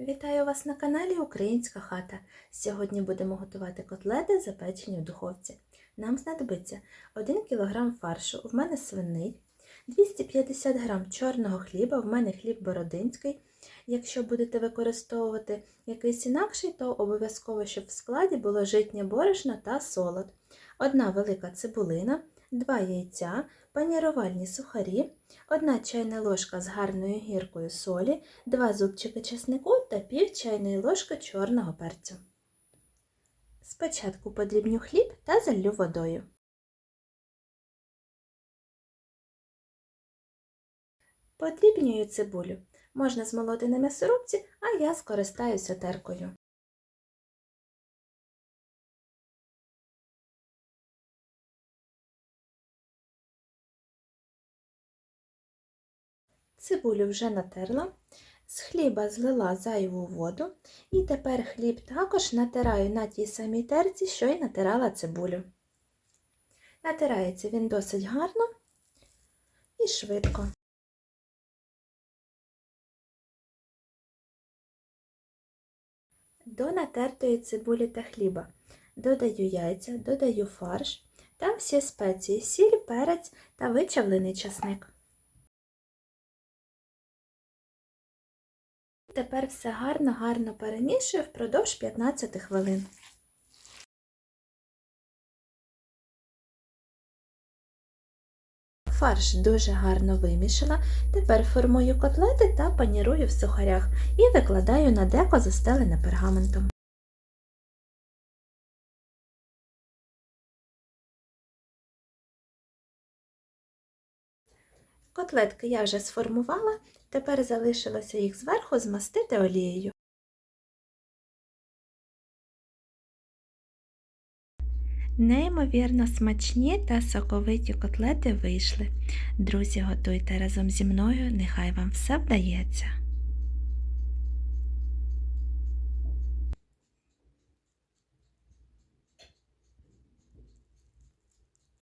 Вітаю вас на каналі Українська хата. Сьогодні будемо готувати котлети, запечені в духовці. Нам знадобиться 1 кг фаршу, в мене свиний, 250 г чорного хліба, в мене хліб бородинський. Якщо будете використовувати якийсь інакший, то обов'язково, щоб в складі було житнє борошно та солод, одна велика цибулина, 2 яйця, панірувальні сухарі, 1 чайна ложка з гарною гіркою солі, 2 зубчики чеснику та пів чайної ложки чорного перцю. Спочатку подрібню хліб та залью водою. Подрібнюю цибулю. Можна змолоти на м'ясорубці, а я скористаюся теркою. Цибулю вже натерла, з хліба злила зайву воду, і тепер хліб також натираю на тій самій терці, що й натирала цибулю. Натирається він досить гарно і швидко. До натертої цибулі та хліба додаю яйця, додаю фарш та всі спеції, сіль, перець та вичавлений часник. Тепер все гарно-гарно перемішую впродовж 15 хвилин. Фарш дуже гарно вимішала. Тепер формую котлети та панірую в сухарях і викладаю на деко застелене пергаментом. Котлетки я вже сформувала, тепер залишилося їх зверху змастити олією. Неймовірно смачні та соковиті котлети вийшли. Друзі, готуйте разом зі мною, нехай вам все вдається.